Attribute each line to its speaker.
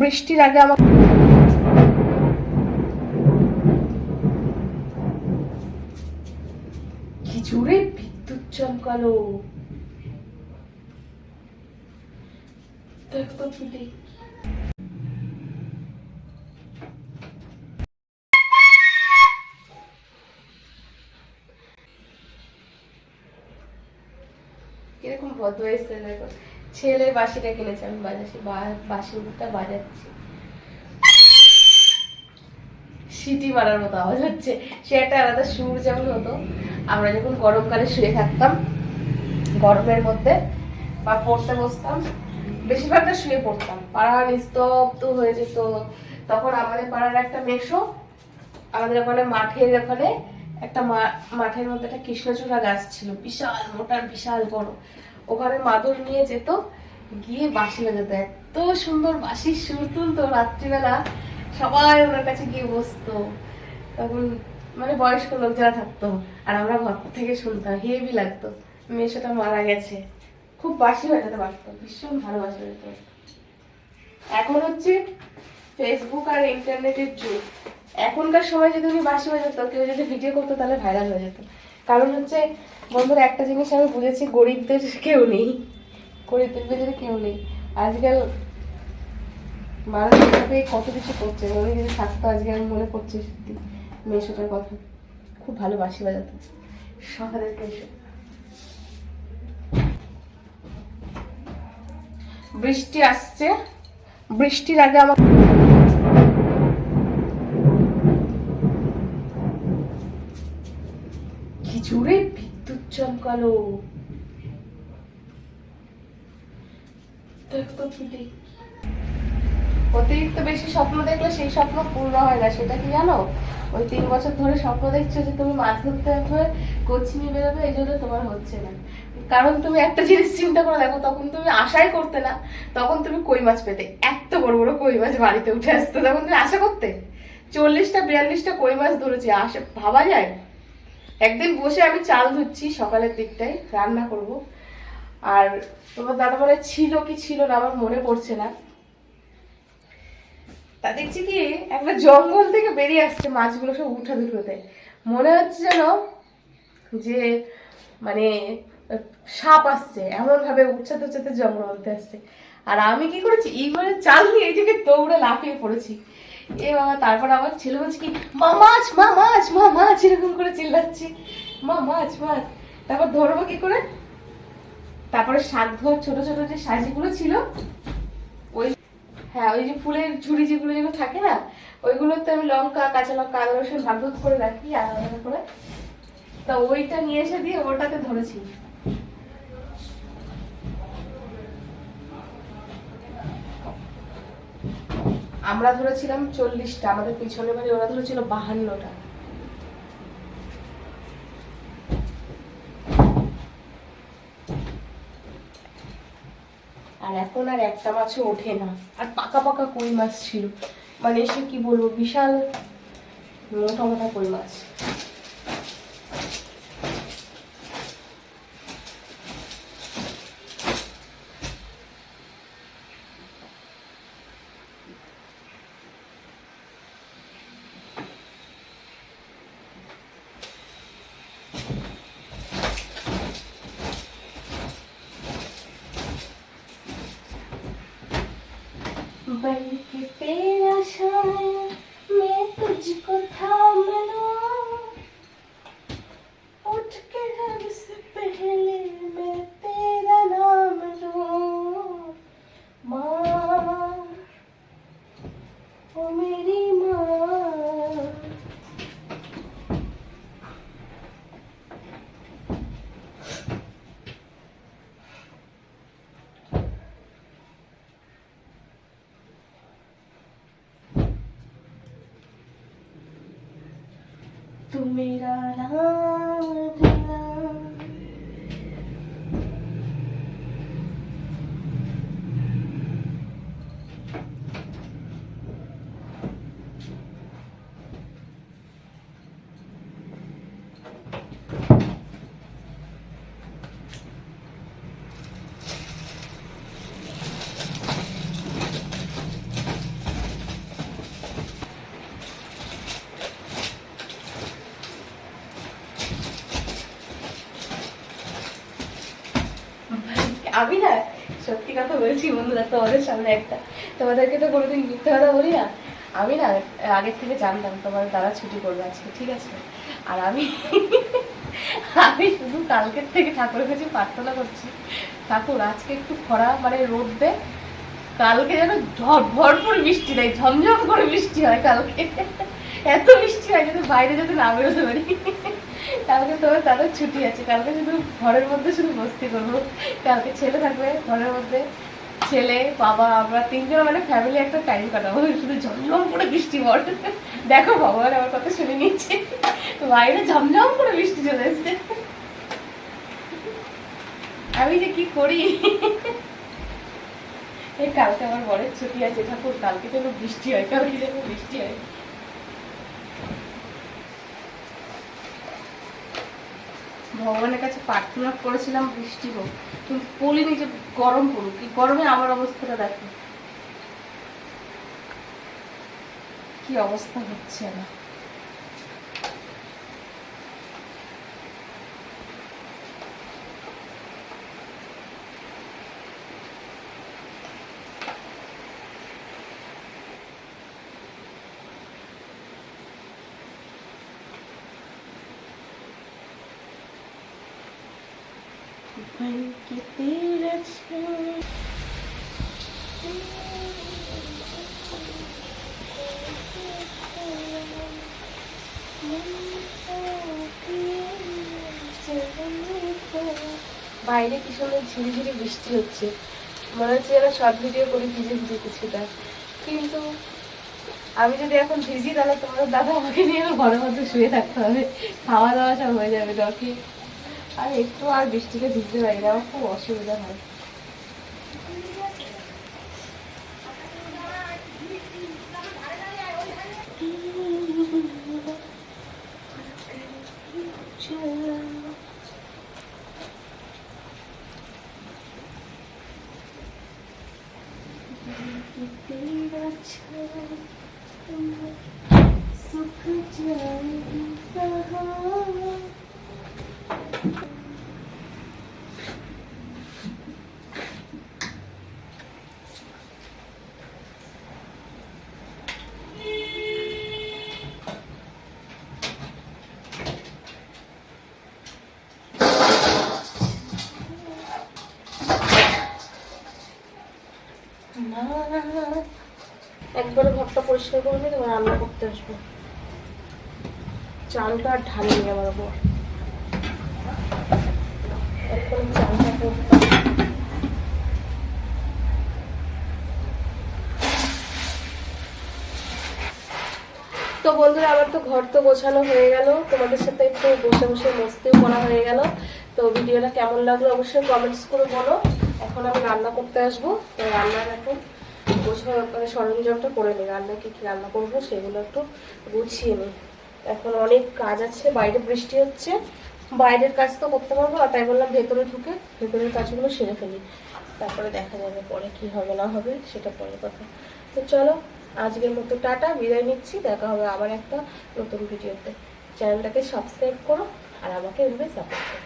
Speaker 1: বৃষ্টির আগে আমার কি জোরে বিদ্যুৎ চমকালো। দেখ তো ফুটে কীরকম ভদ্র এসছে দেখো। ছেলের বাসিটা কিনেছে, আমি বাজাচ্ছি, বা- বাসিটা বাজাচ্ছি। সিটি মারার মতো আওয়াজ হচ্ছে। সে একটা আলাদা সুর যেমন হতো, আমরা যখন গরমকালে শুয়ে থাকতাম, গরমের মধ্যে বা পড়তে বসতাম, বেশিরভাগটা শুয়ে পড়তাম। পাড়া নিস্তব্ধ হয়ে যেত। তখন আমাদের পাড়ার একটা মেশো আমাদের ওখানে মাঠের ওখানে একটা মাঠের মধ্যে একটা কৃষ্ণচূড়া গাছ ছিল। বিশাল মোটার বিশাল বড়। ওখানে মাদুর নিয়ে যেত, গিয়ে বাঁশি বাজাতো। এত সুন্দর বাঁশির সুর তুলতো রাত্রিবেলা। সবাই ওনার কাছে গিয়ে বসতো। তখন মানে বয়স্ক লোক যারা থাকতো, আর আমরা ঘর থেকে শুনতাম হেভি লাগতো। মেয়েটা মারা গেছে। খুব বাসি বাজাতে পারতো, ভীষণ ভালোবাসা যেত এখন হচ্ছে ফেসবুক আর ইন্টারনেটের যুগ। এখনকার সময় যদি তুমি বাসি বাজাতো, কেউ যদি ভিডিও করতো, তাহলে ভাইরাল হয়ে যেত। কারণ হচ্ছে বন্ধুরা, একটা জিনিস আমি বুঝেছি, গরিবদের কেউ নেই। গরিবদের ভিতরে কেউ নেই। আজকাল মানুষ এভাবে কত কিছু করছে, মনে যদি থাকতো আজকে আমি মনে করছি সত্যি। মেয়েটার কথা। খুব ভালো বাসি বাজাতো সকালের এসে। বৃষ্টি আসছে। বৃষ্টির আগে আমার কি জোরে ফুটে অতিরিক্ত বেশি স্বপ্ন দেখলে সেই স্বপ্ন পূর্ণ হয় না, সেটা কি জানো? ওই তিন বছর ধরে স্বপ্ন দেখছ যে তুমি মাছ ধরতে হবে কোচিনি বেরোবে, এই জন্য তোমার হচ্ছে না। কারণ তুমি একটা জিনিস চিন্তা করে, দেখো, তখন তুমি আশাই করতে না, তখন তুমি কই মাছ পেতে? এত বড় বড় কই মাছ বাড়িতে উঠে আসতো, তখন তুমি আশা করতে? চল্লিশটা, বিয়াল্লিশটা কই মাছ ধরেছি, আশা ভাবা যায়? একদিন বসে আমি চাল ধুচ্ছি সকালের দিকটায়, রান্না করব। আর তোমার দাদা বলে, ছিল কি ছিল না আমার মনে পড়ছে না। তা দেখছি কি, একটা জঙ্গল থেকে বেরিয়ে আসছে, মাছগুলো সব উঠা দুটোতে। মনে হচ্ছে যেন যে মানে সাপ আসছে এমন ভাবে উচ্ছাতে উচ্ছাতে জঙ্গল মধ্যে আসছে। আর আমি কি করেছি এইবারে চাল নিয়ে এইদিকে দৌড়ে লাফিয়ে পড়েছি। এ বাবা, তারপর আবার ছেলে বলছে কি, মা, মাছ মা মাছ মা, মাছ, এরকম করে চিল্লাচ্ছি। মা, মাছ মাছ। তারপর ধরবো কি করে? তারপরে শাক ধোয়ার ছোট ছোট যে সাজিগুলো ছিল, ওই হ্যাঁ ওই যে ফুলের ঝুড়ি যেগুলো যেগুলো থাকে না, ওইগুলোতে আমি লঙ্কা, কাঁচা লঙ্কা, আদা, রসুন ভাগ করে রাখি আলাদা করে। তা ওইটা নিয়ে এসে দিয়ে ওটাতে ধরেছি। আমরা ধরেছিলাম চল্লিশটা, আমাদের পিছনে বাড়ি ওরা ধরেছিল বাহান্নটা। আর এখন আর একটা মাছও ওঠে না। আর পাকা পাকা কই মাছ ছিল? মানে সে কি বলব, বিশাল মোটা মোটা কই মাছ। bem viver. tu mirada. আমি না সত্যি কথা বলছি বন্ধুরা, তোমাদের সামনে একটা। তোমাদেরকে তো কোনোদিন মিথ্যে কথা বলি না। আমি না, আগের থেকে জানতাম তোমার দাদা ছুটি করবে আজকে, ঠিক আছে? আর আমি আমি শুধু কালকের থেকে ঠাকুরের কাছে প্রার্থনা করছি। ঠাকুর, আজকে একটু খরা মানে রোদ দে। কালকে যেন ভরপুর বৃষ্টি দেয়, ঝমঝম করে বৃষ্টি হয় কালকে। এত বৃষ্টি হয় যাতে বাইরে যাতে না বেরোতে পারি। কালকে তোমার দাদার ছুটি আছে। কালকে শুধু ঘরের মধ্যে শুধু মস্তি করব। কালকে ছেলে থাকবে ঘরের মধ্যে। ছেলে, বাবা, আমরা তিনজন মানে ফ্যামিলি একটা টাইম কাটাবো। শুধু ঝমঝম করে বৃষ্টি পড়ে। দেখো ভগবান আমার কথা শুনে নিচ্ছে। বাইরে ঝমঝম করে বৃষ্টি চলে এসছে। আমি যে কি করি? এই কালকে আমার বরের ছুটি আছে। ঠাকুর, কালকে যেন বৃষ্টি হয়, কালকে যেন বৃষ্টি হয়। ভগবানের কাছে প্রার্থনা করেছিলাম বৃষ্টি হোক, কিন্তু বলিনি যে গরম পড়ুক। এই গরমে আমার অবস্থাটা দেখো। কি অবস্থা হচ্ছে না বাইরে কি সুন্দর ঝিরিঝিরি বৃষ্টি হচ্ছে? মনে হচ্ছে যেন শর্ট ভিডিও করে ভিজে ভিজে কিছুটা কিন্তু আমি যদি এখন ভিজি, তাহলে তোমার দাদা আমাকে নিয়ে ঘরের মধ্যে শুয়ে থাকতে হবে। খাওয়া দাওয়া সব হয়ে যাবে ডকি আর একটু আর বৃষ্টিতে ভিজতে পারি না খুব অসুবিধা হয়। পরিষ্কার করে নিয়ে তোমার রান্না করতে আসব। চালটা আর ঢালিনি আমার উপর। এখন চালটা করতাম তো বন্ধুরা, আমার তো ঘর তো গোছানো হয়ে গেল। তোমাদের সাথে একটু বসে বসে মস্তিও করা হয়ে গেল। তো ভিডিওটা কেমন লাগল অবশ্যই কমেন্টস করে বলো। এখন আমি রান্না করতে আসব। তো রান্নার এখন গোছানো মানে সরঞ্জামটা করে নিই রান্না কি কি রান্না করব সেগুলো একটু গুছিয়ে নিই এখন অনেক কাজ আছে, বাইরে বৃষ্টি হচ্ছে, বাইরের কাজ তো করতে পারব আর তাই বললাম ভেতরে ঢুকে ভেতরের কাজগুলো সেরে ফেলি। তারপরে দেখা যাবে পরে কি হবে না হবে, সেটা পরে কথা। তো চলো, আজকের মতো টাটা, বিদায় নিচ্ছি, দেখা হবে আবার একটা নতুন ভিডিওতে। চ্যানেলটাকে সাবস্ক্রাইব করো আর আমাকে এভাবে সাপোর্ট করো।